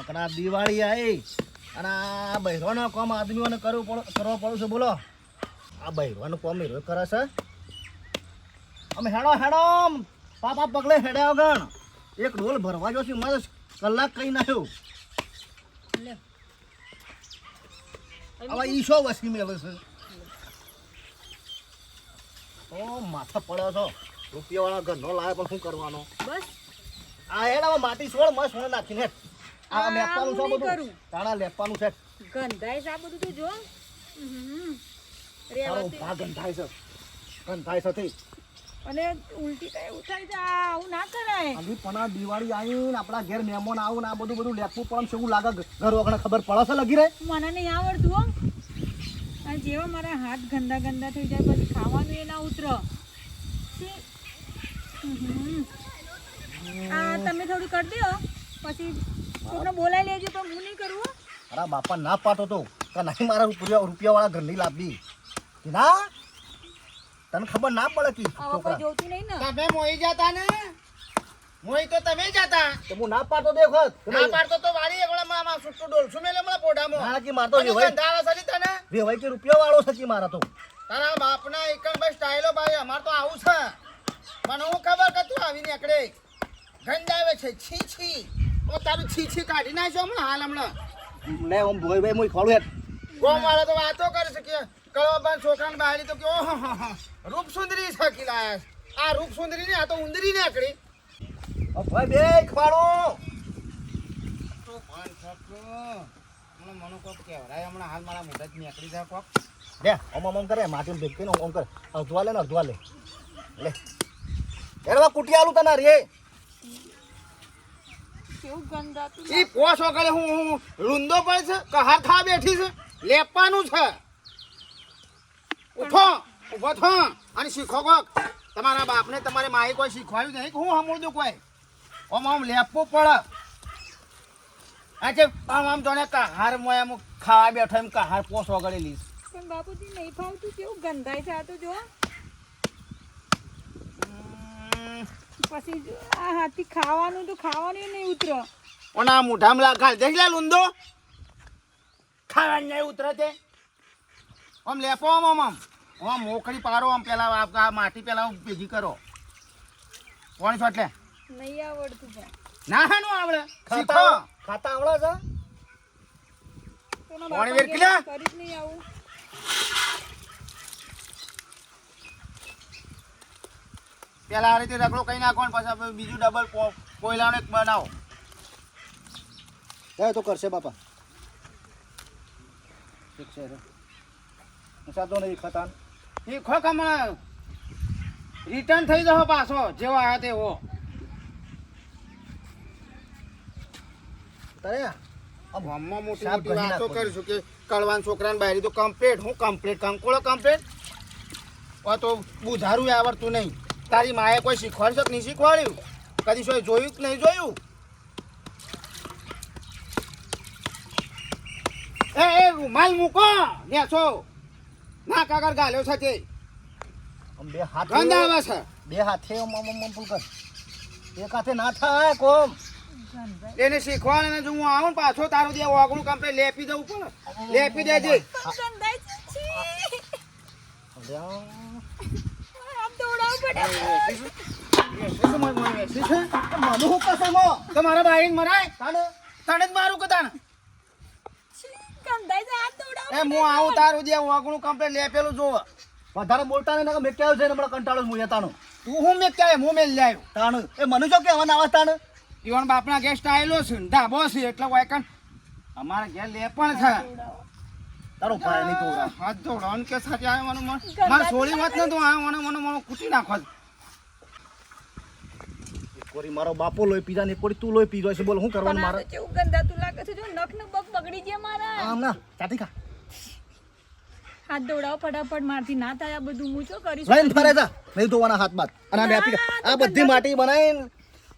હમણાં દિવાળી આવી અને આ બહેરોનો કોમ આદમીઓને કરવું પડે કરવો પડે છે બોલો. આ બહેરોનું કોમ હીરો કરે છે. અમે હેડો હેડો પાપા પગલે હેડ્યા ગણ એક ડોલ ભરવા જો છે મસ્ત કલાક કઈ નાખ્યો હવે ઈશો વસી મેળવે છે. ઓ માથા પડ્યો છો. રૂપિયાવાળા ઘરનો લાવે પણ શું કરવાનો? બસ. આ હેડામાં માટી છોડ મસ્ત નાખીને આ લેપવાનું છે બધું. તાણા લેપવાનું છે. ગંધાય છે આ બધું તો જો. ભાગ ગંધાય છે. ગંધાય છે તે. અને ઉલટી થાય છે આ આવું ના કરાય. હજી પણ આ દિવાળી આવીને આપણા ઘેર મહેમાન આવું ને આ બધું બધું લેપવું પણ શું લાગે ઘર વગર ખબર પડે છે લગી રે? મને નહીં આવડતું હો. જેવા મારા હાથ ગંદા ગંદા થઈ જાય પછી ખાવાનું એ ના ઉતર આ તમે થોડું કરી દો. પછી કોકને બોલાવી લેજો તો હું નહીં કરું અરે બાપા ના પાતો તો. કે નહીં મારા રૂપિયા રૂપિયાવાળા ઘરની લાવવી કે ના? તને ખબર ના પડે કે છોકરા. જોતું નહીં ને. તમે મોઈ જાતા ને? મોઈ તો તમે જાતા. તો હું ના પાડતો દેખો ના પાડતો તો વાળી એકલા માં માં સુટ્ટુ ડોલશું મેલે મને પોડામાં ના કે મારતો અને હોય દાડા સરી તને? વેવાઈ કે રૂપિયા વાળો છે મારા તો. તારા બાપના એકમ ભાઈ સ્ટાઈલો ભાઈ અમાર તો આવું છે. પણ હું ખબર કે તું આવી એકડે ગંજાવે છે છી છી. ઓ તારું છીછી કાઢી નાખ્યો હમણાં હાલ હમણાં. લે ઓમ ભોય ભાઈ મુઈ ખોળું હેઠ ગોમ વાળા તો વાતો કરે છે કે કળવાબાન છોકરાને બહારી તો કે ઓહો હો હો. રૂપ સુંદરી છકી લાયા આ રૂપ સુંદરી ને આ તો ઉંદરી નીકળી ઓ ભાઈ બે ખવાડો. તો ભાન થકો હમણાં મને કોક કહેવરાય હમણાં હાલ મારા મોઢાથી નીકળી જાય કોક. લે ઓમ ઓમ કરે માટી ભેગ કરીને ઓમ કરે. અડધવા લે ને અડધવા લે. લે. એડવા કુટિયાલું તને રે. કેવું ગંદાતું ઈ પોસ વગરે હું હું રૂંદો પડે છે કે હાથ ખા બેઠી છે? લેપવાનું છે. ઉઠો ઊભો થો અને શીખો કોક. તમારા બાપને તમારે માએ કોઈ શીખવાડ્યું નહીં કે હું હમું કોઈ? ઓમ આમ લેપવું પડે. આજે આમ આમ જોને કહાર મોય આમ ખાવા બેઠો એમ કહાર પોસ પણ બાપુજી નહીં ફાવતું કેવું ગંધાય છે આ તો જો? પછી આ હાથી ખાવાનું તો ખાવાનું નહીં ઉતરો. ઓના મુઠામાં લાખાલ દેખ લે લુંદો. ખાવાનું નહીં ઉતરે તે. આમ લેપો આમ આમ આમ આમ મોકળી પારો આમ પેલા આ આ માટી પેલા ભેગી કરો. કોણ છો એટલે? નહીં આવડતું પણ ના હા નું આવડે. શીખો. ખાતા ખાતા આવડે છે? કોના વેર કરી નહીં આવું. પેલા આ રીતે રગડો કઈ નાખો ને પછી બીજું ડબલ કોયલાનો એક બનાવો. એ તો કરશે બાપા. ઠીક છે સાદો નહીં ખતાન. ખો કમણ રિટર્ન થઈ જાઓ પાછો જેવો આવ્યો તેવો. તારે આમ ગામમાં મોટી મોટી વાતો કરીશું કે કળવાન છોકરાને બાયરી તો કમ્પ્લીટ હું કમ્પ્લીટ કંકોળો કમ્પ્લેટ તો બુધારું આવડતું નહીં. તારી માએ કોઈ શીખવાડશે છે નહીં શીખવાડ્યું? કદી શું જોયું કે નહીં જોયું? એ એ રૂમાલ મૂકો. ને છો. ના કાગળ ગાલ્યો છે તે. બે હાથ ગંધ આવે છે. બે હાથે આમ પુલ કર. એક હાથે ના થાય કોમ. એને શીખવાડે ને જો હું આવું પાછો તારું જે ઓગણું કમ્પ્લેટ લેપી દઉં પણ લેપી દેજે. છે. તમારા ભાઈ મરાય? તને જ મારું કે તાણે? છી, ગંધાય છે હાથ દોડાવવું એ હું આવું તારું જે ઓગણું કમ્પ્લીટ લેપેલું જોવ. વધારે બોલતા નહીં નકર મેં છે ને હમણાં કંટાળો હું તાનો તું હું મેં ક્યારે હું મેં લાવ્યો તાણ એ મને જો કે આવા તાણ. બાપના ગેસ્ટ આવેલો છે ધાબો છે એટલે કોઈ કણ અમારા ઘેર લે પણ છે. તારો ભાઈ નહીં તો હાથ દોડવાનું કે સાથે આવ્યો મને મારે સોળી વાત ન તો આવ્યો મને મને મને કૂટી નાખો કોરી મારો બાપો લોય પીધા ને કોરી તું લોય પીધો છે બોલ શું કરવાનું મારે? કેવું ગંદા તું લાગે છે જો નખ ને બગ બગડી ગયા મારા. આમ ના ચાટી ખા. હાથ દોડાવો ફટાફટ મારથી ના થાય આ બધું. હું શું કરીશ? લઈને ફરે જા નહીં ધોવાના હાથ બાદ. અને આ ના, આ બધી માટી બનાવીને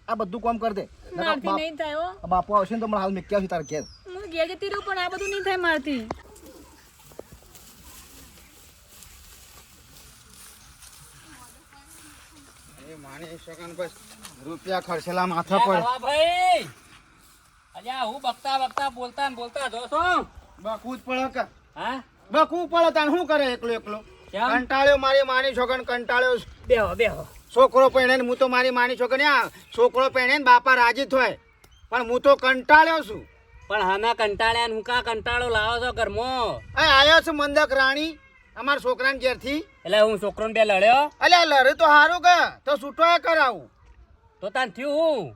આ બધું કામ કરી દે. મારથી નહીં થાય બાપુ આવશે ને તો મને હાલ મેં છે તારે ઘેર. હું ઘેર જતી રહું પણ આ બધું નહીં થાય મારથી. શકન બસ રૂપિયા ખર્ચેલા માથા પર ભાઈ! અલ્યા હું બકતા બકતા બોલતા ને બોલતા જો છો. બકવું જ પડે કે. હા? બકવું પડે તાણ શું કરે એકલો એકલો? કંટાળ્યો મારી માની છોકરાને કંટાળ્યો બેહો બેહો. છોકરો પહેણે ને હું તો મારી માની છોકરી આ છોકરો પહેણે ને બાપા રાજી થાય પણ હું તો કંટાળ્યો છું. પણ હાના કંટાળ્યા ને હું કા કંટાળો લાવો છો ઘરમાં? આવ્યો છે મંદક રાણી અમારા છોકરાને ઘેરથી. એટલે હું છોકરોને બે લડ્યો? અલ્યા લડે તો સારું કે. તો છૂટો કરાવું. તો તાન થયું હું?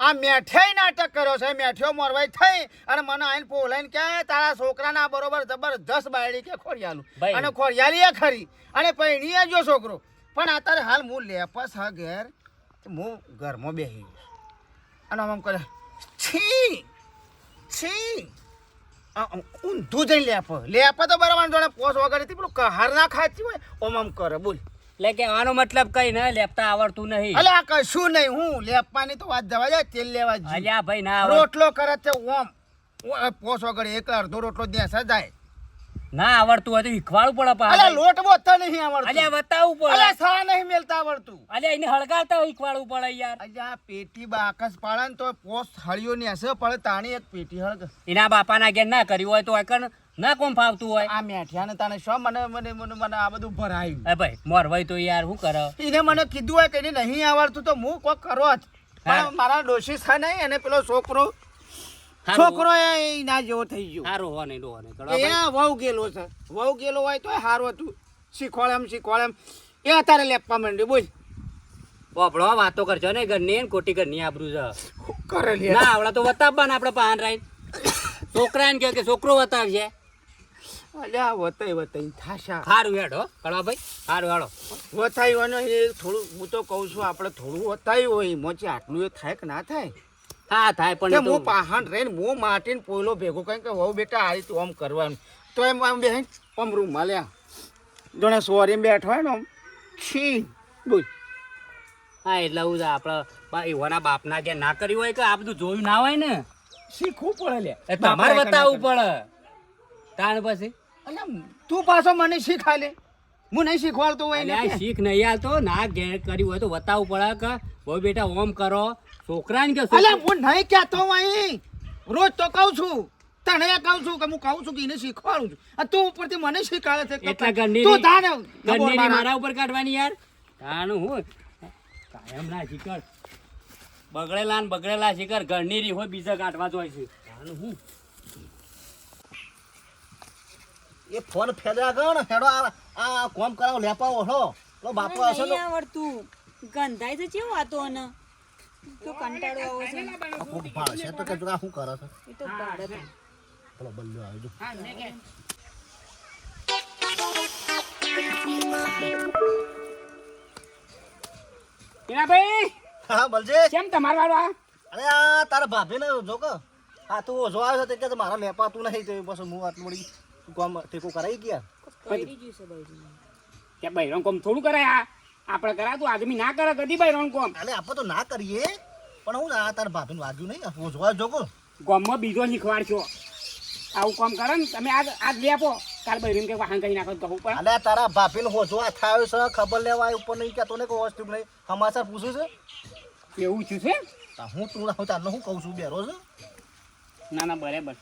આ મેઠે નાટક કર્યો છે. મેઠ્યો મોરવાઈ થઈ અને મને આઈને પોલાઈને કે તારા છોકરાના બરોબર જબરજસ્ત બાયડી કે ખોડિયાલું. અને ખોડિયાલી એ ખરી. અને પૈણીએ જો છોકરો. પણ અત્યારે હાલ હું લેપસ હા ઘેર હું ઘરમાં બેસી અને આમ કરે છી છી. ઊંધું જઈને લેપ લેપ તો બરાબર જોડે પોસ વગર પેલું કહાર ના ખાતી હોય ઓમ આમ કરે બોલ. એટલે કે આનો મતલબ કઈ ને લેપતા આવડતું નહીં. અલે કશું નહીં. હું લેપવાની તો વાત જવા જાય તેલ લેવા જ અલ્યા ભાઈ ના રોટલો કરે છે ઓમ. પોસ વગર એક અડધો રોટલો દેસ જાય. ના આવડતું હોય તો શીખવાડવું પડે પા અલ્યા લોટ બોતા નહીં આવડતું. અલ્યા બતાવવું પડે. અલ્યા સા નહીં મેલતા આવડતું. અલ્યા એને હળગાવતા શીખવાડવું પડે યાર. અલ્યા પેટી બાકસ પાડે ને તો પોસ હળિયો ને હશે પડે તાણી એક પેટી હળગ. એના બાપાના ઘેર ના કર્યું હોય તો એકણ ના કોમ ફાવતું હોય? આ મેઠિયા ને તને શું મને મને મને મને આ બધું ભરાયું. એ ભાઈ મોરવાઈ તો યાર હું કરે? એને મને કીધું હોય કે એને નહીં આવડતું તો હું કોક કરો જ. મારા ડોશી છે નહીં અને પેલો છોકરો. છોકરો એ ના જેવો થઈ ગયો. હારો હો નહીં ડોહો નહીં. એ વહુ ગેલો છે. વહુ ગેલો હોય તો સારું હતું. શીખવાડે એમ શીખવાડે એમ. એ અત્યારે લેપવા માંડ્યું. બોલ. પોપડો વાતો કરજો. ને ઘરની ને ખોટી ઘરની આબરૂ છે. કરે ના આવડે તો વતાવવા ને આપણે પાન રાઈ. છોકરાને કહે કે છોકરો વતાવજે. અલ્યા વતાઈ વતાઈ થાશા. સારું હેડો કળવા ભાઈ. સારું હેડો વતાયું અને એ થોડું હું તો કહું છું આપણે થોડું વતાવ્યું હોય. મોચી આટલું એ થાય કે ના થાય? હા થાય પણ હું પાહણ રહીને હું માટીને પોયલો ભેગો કઈ કે હોવ બેટા આ રીતે આમ કરવાનું. તો એમ આમ બે આમ લ્યા. જોણે સોરી બેઠો હોય ને આમ છી બોલ. હા એટલે હું આપણા એવાના બાપના જે ના કર્યું હોય કે આ બધું જોયું ના હોય ને? શીખવું પડે લે તમારે બતાવવું પડે. તાણ પછી? એટલે તું પાછો મને શીખા લે હું નહીં શીખવાડતો હોય ને શીખ નહીં આવતો ના ઘેર કર્યું હોય તો બતાવવું પડે કે બહુ બેટા ઓમ કરો. છોકરાને કે અલે હું નહીં કહેતો અહીં. રોજ તો કહું છું. તને કહું છું કે હું કહું છું કે એને શીખવાડું છું. આ તું ઉપરથી મને શીખવાડે છે એટલે ઘરની તું તાને ગંડી મારા ઉપર કાઢવાની યાર. તાનું હું કાયમ ના શીખર. બગડેલા ને બગડેલા શીખર. ઘરની રી હોય બીજા કાઢવા જ હોય છે. તાનું હું? એ ફોન ફેદરા ગયો ને હેડો આ આ કોમ કરાવો લેપાવો હો. લો બાપો આવશે તો આવડતું. ગંધાય છે કેવું આતો અને? તો કંટાળો આવે છે. કોક ભાળશે તો કે આ શું કરે છે? એ તો ભાડે છે. પેલો બલ્યો આવ્યો જો. ભાઈ હા બલજે. કેમ તમાર વાળો આ? અરે આ તારા ભાભીને જો કે. આ તું ઓછો આવ્યો છે તે કે મારા લેપાતું નહીં તો પછી હું આટલું વળી કોમ ટેકો કરાવી ગયા. પડી ગયું છે બૈરીને. કે બૈરોન કોમ થોડું કરાય આ. આપણે કરાતું આદમી ના કરે કદી રોન કોમ અરે આપણે તો ના કરીએ. પણ હું આ તાર ભાભીને વાગ્યું નહીં. હું જોવા જોગો. ગોમમાં બીજો શીખવાડશો આવું કામ કરે ને તમે આજ આજ લે આપો. કાલ બહેરીને કે વાહન કરી નાખો તો કહું પણ. અલે તારા ભાભીને હોજો આ થાયો છે. ખબર લેવા ઉપર નહીં કહેતો ને કે વસ્તુ નહીં. સમાચાર પૂછું છે? એવું છું? છે હું તું હું તારને હું કહું છું? બેરો છે? ના ના બરાબર.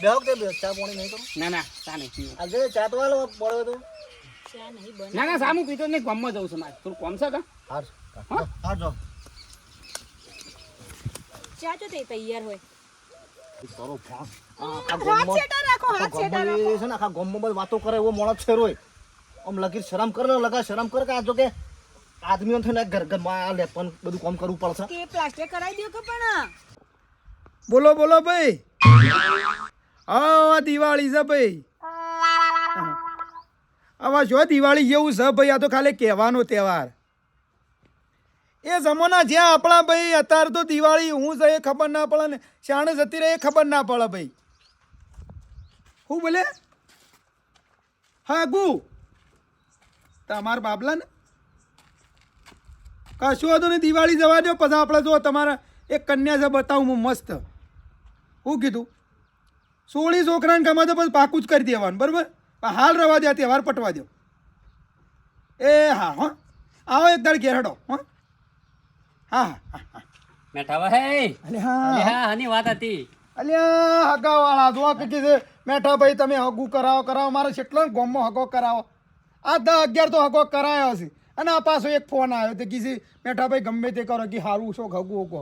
બેહો કે બે? ચા પાણી નહીં કરું? ના ના ચા નહીં આજે ચા તો વાલો પડ્યો તો. ના ના સામું પીતો નહીં ગામમાં જવું છે મારે. થોડું કોમ છે કા? હાર હાર જો ચા તો તે તૈયાર હોય. તારો ફોન આખા હાથ ગામમાં છેટા રાખો હાથ છેટા રાખો. છે ને આખા ગામમાં બધી વાતો કરે એવો મોણો છે રોય. આમ લગી શરમ કરે લગા શરમ કરે કે આ જો કે આદમીઓ થઈને ઘર ઘરમાં આ લેપન બધું કામ કરવું પડશે. કે પ્લાસ્ટર કરાવી દો કે પણ? બોલો બોલો ભાઈ. હા દિવાળી છે ભાઈ. આવા જો દિવાળી જેવું છે ભાઈ, આ તો ખાલી કહેવાનો તહેવાર. એ જમાના જ્યાં આપણા ભાઈ, અત્યારે તો દિવાળી હું છે એ ખબર ના પડે ને, શાણે જતી રહે એ ખબર ના પડે ભાઈ. હું બોલે? હા, ગુ. તમારા બાબલા ને? કશું હતું નહીં, દિવાળી જવા દો પછી આપણે જો તમારા એક કન્યા છે બતાવું હું મસ્ત. શું કીધું, સોળી છોકરાને ગમે તો પછી પાકું જ કરી દેવાનું, બરાબર? પણ હાલ રવા દે આ તહેવાર પટવા દો. એ હા હા. આવો એક દાડ ઘેર હડો હા. હા હા હા અલે હા. અલ્યા, આની વાત હતી. અલ્યા હગાવાળા જો કે કીધે મેઠા ભાઈ તમે હગું કરાવો કરાવો. મારે કેટલો ગોમમાં હગો કરાવો. આ દસ અગિયાર તો હગો કરાયો છે. અને આ પાછો એક ફોન આવ્યો તે કીધી મેઠા ભાઈ ગમે તે કરો કે સારું છો હગું હગો.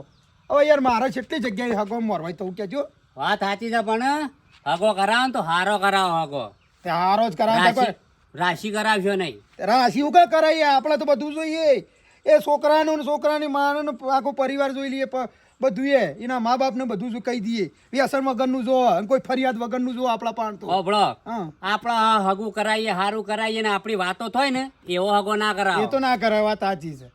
હવે યાર મારે કેટલી જગ્યાએ હગો મોરવાય તો કેજો વાત સાચી છે પણ હગો કરાવો તો હારો કરાવો હગો. તે હારો જ કરાવે રાશિ રાશિ કરાવશો નહીં. રાશિ ઉકા કરાવીએ આપણે તો બધું જોઈએ. એ છોકરાનું ને છોકરાની માનું આખો પરિવાર જોઈ લઈએ બધું એ. એના મા બાપને બધું જો કહી દઈએ. વ્યસન વગરનું જો કોઈ ફરિયાદ વગરનું જો આપણા પાણ તો. આપણે હગું કરાવીએ હારું કરાવીએ ને આપણી વાતો થાય ને એવો હગો ના કરાવે. એ તો ના કરાવે વાત સાચી છે.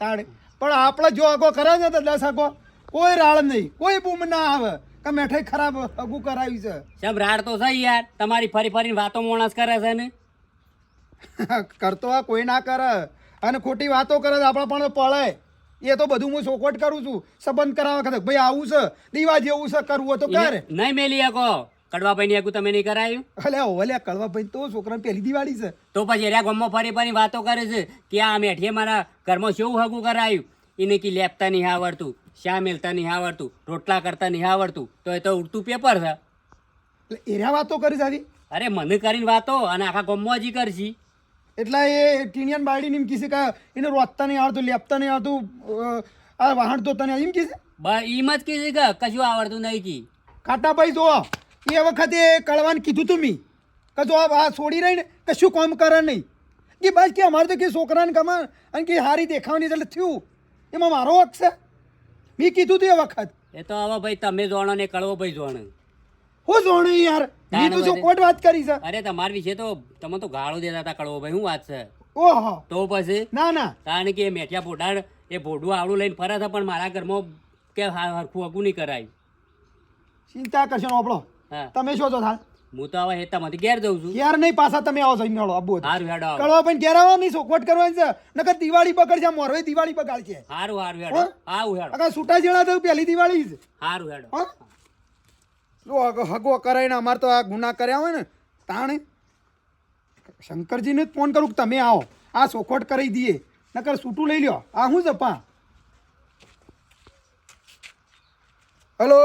તાણે પણ આપણે જો હગો કરાવે ને તો દસ હગો કોઈ રાળ નહીં કોઈ બૂમ ના આવે. કે મેઠાઈ ખરાબ અગુ કરાવી છે. સબ રાડ તો છે યાર. તમારી ફરી ફરીને વાતો માણસ કરે છે ને? કરતો આ કોઈ ના કરે. અને ખોટી વાતો કરે આપણા પણ પડે. એ તો બધું હું ચોખવટ કરું છું. સંબંધ કરાવવા ખાતે ભાઈ આવું છે. દીવા જેવું છે કરવું તો કર. નહીં મેલી હકો કડવાભાઈ ની હગું તમે નહીં કરાયું? અલે ઓલે કડવાભાઈ તો છોકરાને પહેલી દિવાળી છે. તો પછી એરિયા ગામમાં ફરી ફરી વાતો કરે છે કે આ મેઠીએ મારા ઘરમાં શું હગું કરાયું? એને કી લેપતા નહીં આવડતું. શા મેલતા નહીં આવડતું રોટલા કરતા નહીં આવડતું તો એ તો ઉડતું પેપર છે. એટલે એના વાતો કરી સારી અરે મને કરીને વાતો અને આખા ગામમાં હજી કરશી. એટલે એ ટીનિયન બાયડી એમ કીધે કે એને રોતતા નહીં આવડતું લેપતા નહીં આવડતું આ વાહણ તો તને એમ કીધે બસ એમ જ કીધું કે કશું આવડતું નહીં કી. કાટાભાઈ જો એ વખતે કળવાને કીધું તું મી કે જો આ છોડી રહી ને કશું કામ કરે નહીં. કે બસ કે અમારે તો કે છોકરાને કમા અને કે હારી દેખાવાની એટલે થયું. એમાં મારો હક છે. મેં કીધું તું એ વખત. એ તો હવે ભાઈ તમે જોણો ને કળવો ભાઈ જોણો. હું જોણું યાર. મેં તો જો કોટ વાત કરી છે. અરે તમારા વિશે તો તમે તો ગાળો દેતા હતા કળવો ભાઈ હું વાત છે? ઓહો. તો પછી? ના ના. કારણ કે મેઠિયા પોઢાડ એ ભોડું આવડું લઈને ફરે છે પણ મારા ઘરમાં કે હરખું હકું નહીં કરાય. ચિંતા કરશો આપણો તમે શું છો થાલ. હું તો હવે હેતામાંથી ઘેર જઉં છું. યાર નહીં પાછા તમે આવો જઈને મેળો આબુ હારું હેડો કળવા પણ ઘેર આવો નહીં સોખવટ કરવાની છે. નકર દિવાળી બગડ છે મોરવે દિવાળી બગાડ છે. હારું હારું હેડો. આવું હેડો. અગર છૂટા જેડા તો પહેલી દિવાળી જ. હારું હેડો. જો હગો હગો કરાઈને અમારે તો આ ગુના કર્યા હોય ને તાણે. શંકરજીને જ ફોન કરું કે તમે આવો. આ સોખવટ કરી દઈએ. નકર છૂટું લઈ લ્યો. આ હું જપા? હલો?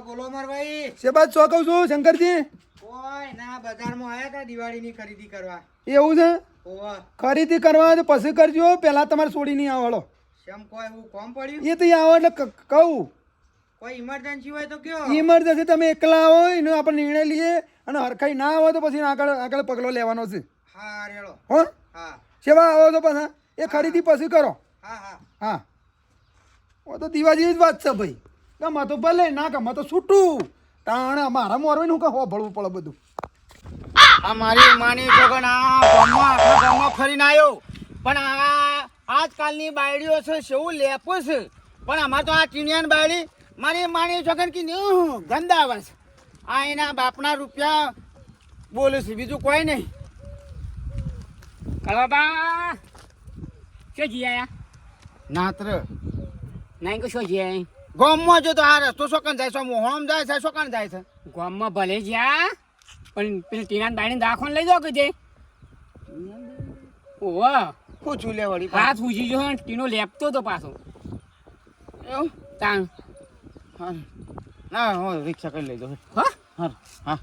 હા બોલો મારભાઈ શેબાદ શું કહું છું શંકરજી? ઓય ના બજારમાં આયા હતા દિવાળીની ખરીદી કરવા. એવું છે? ખરીદી કરવા તો પછી કરજો પેલા તમારે છોડી નહીં આવડો. શેમ કોઈ એવું કોમ પડ્યું? એ તો આવો એટલે કહું. કોઈ ઇમરજન્સી હોય તો કયો? ઇમરજન્સી તમે એકલા હો એનો આપણે નિર્ણય લઈએ અને હરખાઈ ના હોય તો પછી આગળ આગળ પગલો લેવાનો છે. હા રેડો. હો? હા. સેવા આવો તો પાછા? એ ખરીદી પછી કરો. હા હા. હા. ઓ તો દિવાળી જ વાત છે ભાઈ. ગમે તો ભલે ના ગમે તો છૂટું. તાણે મારા મોરવાઈને હું કહો ભળવું પડે બધું. આ મારી માની છોકન આ ગામમાં આખા ગામમાં ફરીને આવ્યો પણ આ આજકાલની બાયડીઓ છે સેવું લેપો છે. પણ અમાર તો આ ટીનિયન બાયડી મારી માની છોકન કે ઉહ, ગંદા આવે છે. આ એના બાપના રૂપિયા બોલે છે બીજું કોઈ નહીં. કળવાબા શું જી આયા? નાત્ર નહીં કે શું જી આયા? ગામમાં જો તો આ રસ્તો શોકન જાય છે મોહણમ જાય છે શોકન જાય છે. ગામમાં ભલે જ્યાં પણ પેલી ટીના બાઈને દાખવાને લઈ દો કે જે. ઓહ. પૂછું લે વળી હા પૂછી જો ટીનો લેપતો તો પાછો. એવું? તાણ. હા ના હો રિક્ષા કરી લઈ દો હા? હા હા.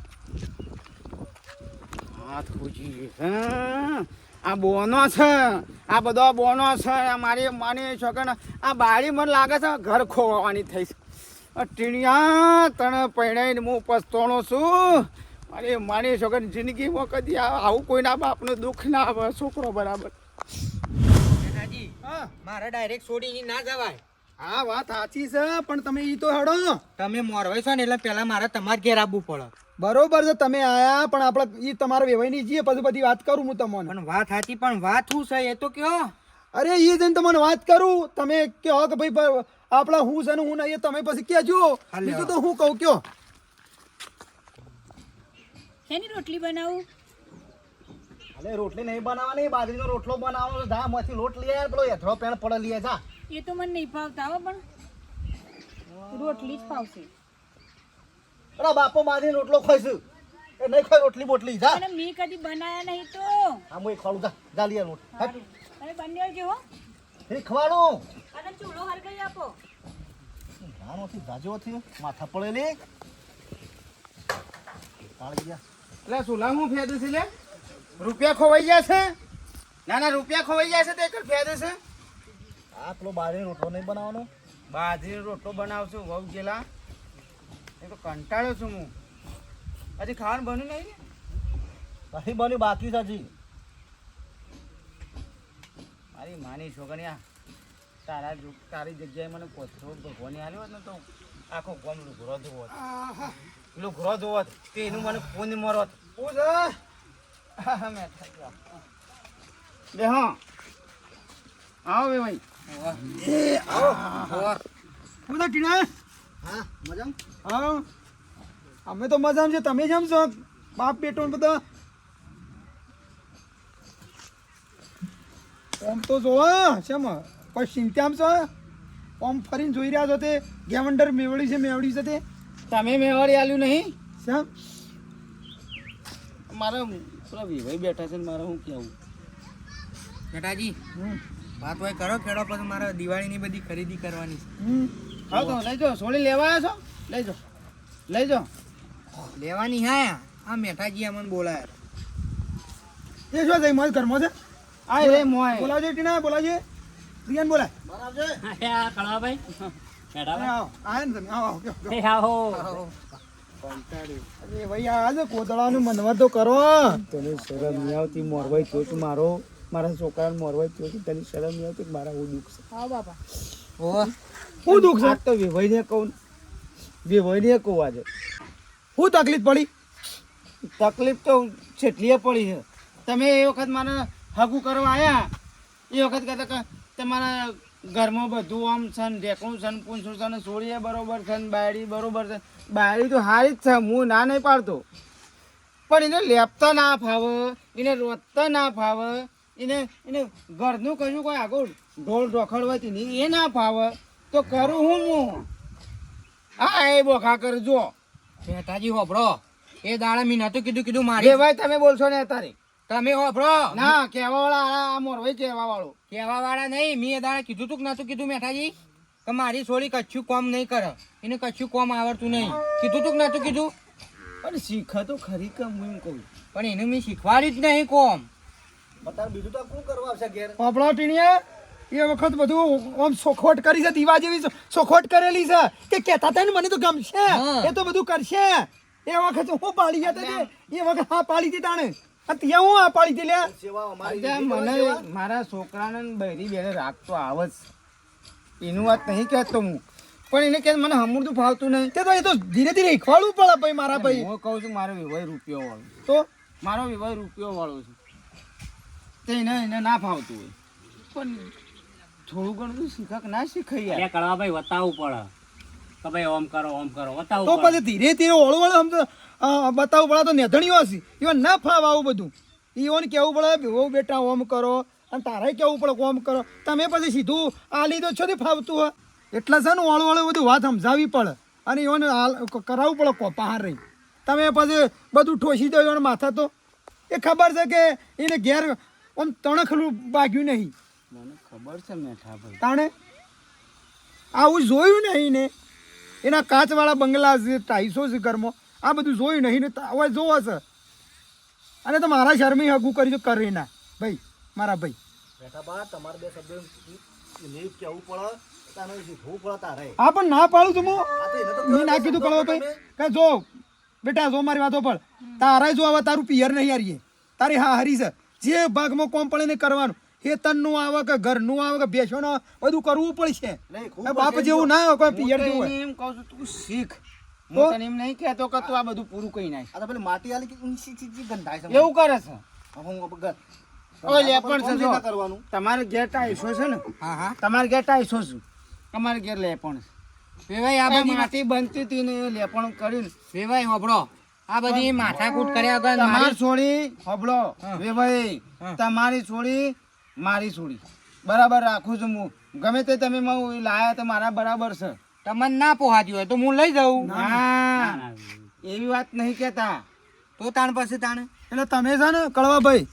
હાથ પૂછી હા આ બોનો છે. આ બધો બોનો છે. મારી માની છોકરા આ બાળી મને લાગે છે ઘર ખોવાની થઈ ટીણિયા તને પહેણાઈને હું પસ્તોણો છું. મારી માની છોકરાની જિંદગીમાં કદી આવું કોઈના બાપનું દુઃખ ના આવે છોકરો બરાબર. મારે ડાયરેક્ટ છોડીને ના જવાય. હા વાત સાચી છે પણ તમે ઈ તો હડો. તમે મોરવાઈ છો ને એટલે પહેલા મારે તમારે ઘેર આવવું પડે. બરોબર છે તમે આયા પણ આપણે ઈ તમારા વેવાઈની જઈએ પછી બધી વાત કરું હું તમને. પણ વાત સાચી પણ વાત શું છે? એ તો કયો. અરે એ જઈને તમને વાત કરું. તમે કહો કે ભાઈ આપણા હું છે ને હું નહીં તમે પછી કહેજો. બીજું તો હું કહું કયો. શેની રોટલી બનાવું? અરે રોટલી નહીં બનાવવાની બાજરીનો રોટલો બનાવવાનો છે. જા માંથી લોટ લઈ આય પેલો હેથળો પેણ પડે લઈ જા. એ તો મને નહીં ફાવતા હો પણ રોટલી જ ફાવશે. અરે બાપો મારી રોટલો ખાઈશું. એ નહીં ખાય રોટલી બોટલી જા. અને મેં કદી બનાયા નહીં તો. હા હું ખાડું જા જા રોટ. તમે બંને હો. એ ખવાડું. અને ચૂલો હલગાઈ આપો. આનોથી જાજોથી માથા પડેલી. કાળી ગયા. એટલે સુલા હું ફેદે છે લે? રૂપિયા ખોવાઈ ગયા છે? ના ના રૂપિયા ખોવાઈ ગયા છે તે એક ફેદે છે. આ પેલો બારે રોટલો નહીં બનાવવાનો? બાજરીનો રોટલો બનાવશું વહુ ગયેલા. એ તો કંટાળ્યો છું હું. હજી ખાવાનું બન્યું નહીં પછી બન્યું બાકી છે હજી. મારી માની છોકરીયા તારા તારી જગ્યાએ મને કોથરો ભગવાને આવ્યો હોત ને તો આખો ગોમ લુઘરો જોવો લુઘરો જોવો તે એનું મને ફોન મરોત હું છે મેં બે હા. આવો બે ભાઈ. આવો. તો ટીણા હા મજામાં? હા. અમે તો મજામાં છે તમે જેમ છો? બાપ બેટો બધા? ઓમ તો જોવા શેમ? કોઈ ચિંતામ છો? ઓમ ફરીને જોઈ રહ્યા છો તે? ગેવંડર મેવડી છે મેવડી છે તે? તમે મેવાડી આલ્યું નહીં? શેમ? મારા પેલા વિભાઈ બેઠા છે ને મારે શું કેવું? બેટાજી હમ. વાત હોય કરો ખેડો પછી મારે દિવાળીની બધી ખરીદી કરવાની છે. હા તો લઈ જાઓ સોળી લેવા આવ્યા છો? લઈ જાઓ. લઈ જાઓ. લેવાની હા. આ મેઠાજી અમને બોલાયા. એ શું થઈ મારા ઘરમાં છે? આ રે મોય બોલાવજે ટીના બોલાવજે. પ્રિયાને બોલાય. બરાબર આ કળવાભાઈ હેડા અરે આવો. આવો ને તમે. આવો આવો, આવો. ભાઈ અરે ભાઈ આ છે કોદળાનું મનવર તો કરો. તને શરમ નહીં આવતી મોરવાઈ થયો છું મારો. મારા છોકરાને મોરવાઈ થયો છું તને શરમ નહીં આવતી મારા હું દુઃખ છે? હા બાપા. હું દુઃખ છે? તો વિભયને કહું વિભયને કહું આજે હું તકલીફ પડી? તકલીફ તો છેટલીએ પડી છે. તમે એ વખત મારા હગું કરવા આવ્યા એ વખત કહેતા કે તમારા ઘરમાં બધું આમ છે ને ઢેકણું છે ને પૂંછું છે ને સોળીએ બરોબર છે ને બાયડી બરોબર છે. બાયડી તો હારી જ છે હું ના નહીં પાડતો. પણ એને લેપતા ના ફાવે એને રોતતા ના ફાવે એને એને ઘરનું કશું કોઈ આગળ ઢોળ ઢોખડવાથી નહીં એ ના ફાવે. તો કરું હું હું? હા એ બોખા કરજો મેઠાજી હોભળો. એ દાડા મેં નતું કીધું કીધું મારી. એ ભાઈ તમે બોલશો ને અત્યારે તમે હોભળો. ના કહેવા વાળા આ મોરવાઈ કહેવા વાળો કહેવા વાળા નહીં મેં એ દાડા કીધું તું કે નતું કીધું મેઠાજી? કે મારી છોડી કચ્છું કોમ નહીં કરે. એને કચ્છું કોમ આવડતું નહીં. કીધું તું કે નતું કીધું? પણ શીખે તો ખરી કમ હું એમ કહું? પણ એને મેં શીખવાડ્યું જ નહીં કોમ. બીજું તો શું કરવા આવશે ઘેર? હોભળો ટીણીયા. એ વખત બધું આમ સોખોટ કરી છે દીવા જેવી સોખોટ કરેલી છે કે કહેતા હતા ને મને તો ગમશે. હા. એ તો બધું કરશે. એ વખત હું પાડી ગયા તે એ વખત હા પાડી હતી તાણે. ત્યાં હું આ પાડી હતી લે મને મારા છોકરાને બહેરી બૈરી બેને રાખતો આવે જ. એનું વાત નહીં કહેતો હું. પણ એને કે મને હમુરતું ફાવતું નહીં. તે તો એ તો ધીરે ધીરે શીખવાડવું પડે ભાઈ મારા ભાઈ. હું કહું છું મારો વિવાહ રૂપિયો વાળો. તો? મારો વિવાહ રૂપિયો વાળો છે. તે એને એને ના ફાવતું હોય. પણ થોડું ઘણું શીખક ના શીખાય યાર. અરે કળવાભાઈ બતાવવું પડે. કે ભાઈ ઓમ કરો ઓમ કરો તો પછી ધીરે ધીરે ઓળો ઓળો આમ તો બતાવવું પડે તો નેધણીઓ હશે. ઈવન ના ફાવ આવું બધું. ઈઓને કેવું પડે બહુ બેટા ઓમ કરો. અને તારે કેવું પડે ઓમ કરો. તમે પછી સીધું આ લીધો છો ને ફાવતું હોય. એટલે છે ને ઓળો ઓળો બધું વાત સમજાવવી પડે. અને હાલ કરાવવું પડે કોપાહાર રહી. તમે પછી બધું ઠોસી દો ઈવન માથા તો. એ ખબર છે કે એને ઘેર આમ તણખલું બાગ્યું નહીં. મને ખબર છે મેઠા ભાઈ તાણે? આવું જોયું નહીં ને? એના કાચવાળા બંગલા છે ટાઈસો છે ઘરમાં આ બધું જોયું નહીં ને? હવે જોવો છે. અને તો મારા શરમી હગું કરી કરી ના. ભાઈ મારા ભાઈ. બેઠા બા તમારે બે શબ્દ પડે? હા પણ ના પાડું તું હું. આ તો એને તો મેં ના કીધું કળવો ભાઈ કે જો બેટા જો મારી વાતો પર. તારે જો હવે તારું પિયર નહીં હારીએ. તારી હા હરી છે. જે ભાગમાં કોમ પડે ને કરવાનું. હેતનનું આવે કે ઘરનું આવે કે ભેંસોનું આવે, બધું કરવું પડશે. બાપ જેવું ના હોય કોઈ પિયર જેવું હોય. એમ કહું છું તું શીખ. હું તને એમ નહીં કહેતો કે તું આ બધું પૂરું કરી નાખ. આ તો પેલી માટી આલી કે ઊંચી ચીચી ગંધાય છે. એવું કરે છે? હું હવે ઘર- ઓય લે પણ છે જો. કરવાનું? તમારે ઘેર ટાઈસો છે ને? હા હા. તમારે ઘેર ટાઈસો છું તમારે ઘેર લેપણ પણ. વેવાય આ બધી માટી બનતી હતી ને લે લેપણ કરીને. વેવાય હોબળો આ બધી માથાકૂટ કર્યા વગર તમારી છોડી હોબળો હા. વે ભાઈ હા. તમારી છોડી મારી છોડી. બરાબર રાખું છું હું. ગમે તે તમે લાયા તો મારા બરાબર છે. તમને ના પોહાતી હોય તો હું લઈ જાઉં. ના એવી વાત નહીં કેતા તો તાણ પછી તાણે. એટલે તમે છે ને કળવા ભાઈ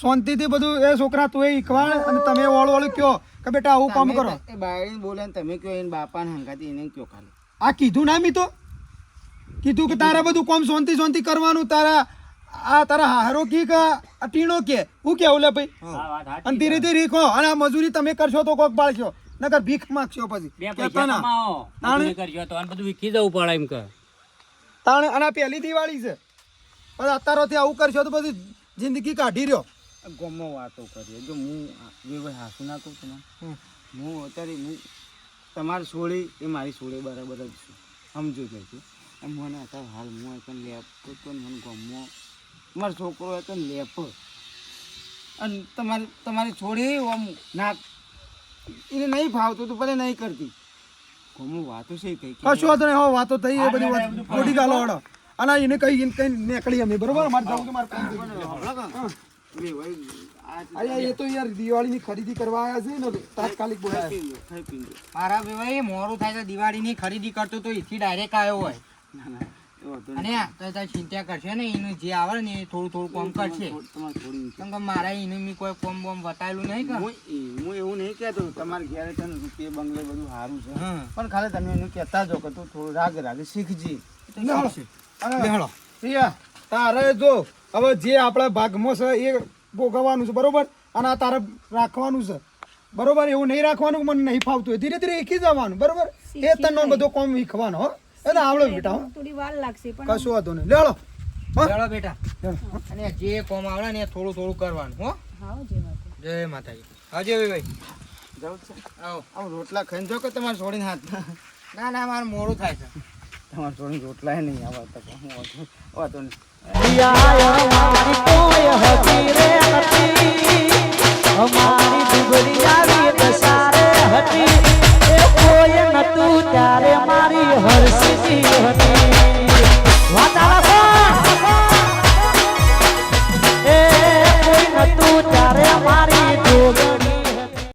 શાંતિથી બધું એ છોકરા તું એ ઈખવાડ અને તમે ઓળ ઓળ કયો કે બેટા આવું કામ કરો. એ બાયડી બોલે ને તમે કયો એને બાપાને હંગાતી એને કયો ખાલી. આ કીધું ના મી તો? કીધું કે તારા બધું કોમ શાંતિ શાંતિ કરવાનું તારા આ તારા હારો કી કે ટીણો કે? હું કેવું લે ભાઈ? અને ધીરે ધીરે રીખો અને આ મજૂરી તમે કરશો તો કોક બાળશો. નકર ભીખ માગશો પછી. બે પૈસા કમાઓ તાણે- મજૂરી કરજો તો આને બધું વીખી જવું પડે એમ કે. તાણે અને પહેલી દિવાળી છે. પણ અત્યારોથી આવું કરશો તો પછી જિંદગી કાઢી રહ્યો. ગમો વાતો કરીએ. જો હું જે ભાઈ હાસુ ના કહું તમને. હું અત્યારે હું તમારી સોળી એ મારી સોળી બરાબર જ છું. સમજો જજો એમ મને અત્યારે હાલ હું એકન લેપતો તો ને મને ગમો. મારો છોકરો એકન લેપ. અને તમારી તમારી છોડી આમ ના એને નહીં ફાવતું તો ભલે નહીં કરતી. કોમું વાતો છે થઈ કશું વાત નહીં હો વાતો થઈ એ બધી વાત. ખોટી ગાલો હડો અને એને કઈ કઈ નીકળી અમે બરોબર? મારે જવું કે મારે. અરે એ તો યાર દિવાળીની ખરીદી કરવા આવ્યા છે ને તાત્કાલિક બોલાયા મારા ભાઈ મોરું થાય તો દિવાળીની ખરીદી કરતો તો એથી ડાયરેક્ટ આવ્યો હોય. અને તો તારી ચિંતા કરશે ને એનું જે આવે ને એ થોડું થોડું કોમ કરશે. કેમ કે મારા એનું મેં કોઈ કોમ બોમ બતાવેલું નહીં કે હું એવું નહીં કહેતો તમારે ઘેરે તને રૂપિયે બંગલે બધું સારું છે. પણ ખાલી તમે એનું કહેતા જો કે તું થોડું રાગ રાગે શીખજી. તારે જો હવે જે આપણા ભાગમાં છે એ ભોગવવાનું છે બરોબર? અને આ તારે રાખવાનું છે. બરોબર? એવું નહીં રાખવાનું મને નહીં ફાવતું હોય. ધીરે ધીરે શીખી જવાનું બરોબર? એ તને બધો કોમ શીખવાનો હો. એટલે આવડે બેટા થોડી વાર લાગશે પણ કશું વાંધો નહીં. લેવડો. હા. બેટા. અને જે કોમ આવડે ને થોડું થોડું કરવાનું હો. જય માતાજી. આવજો ભાઈ જવું છે. આવો. આમ રોટલા ખાઈને જો કે તમારે છોડીને હાથ ના ના મારે મોડું થાય છે. તમારે છોડીને રોટલા નહીં આવવા તો હું વાંધો વાંધો નહીં. અમારી દુબળી આવી દસારે હતી. કોઈ નતું ત્યારે મારી હર્ષની હતી. વાતાવરણ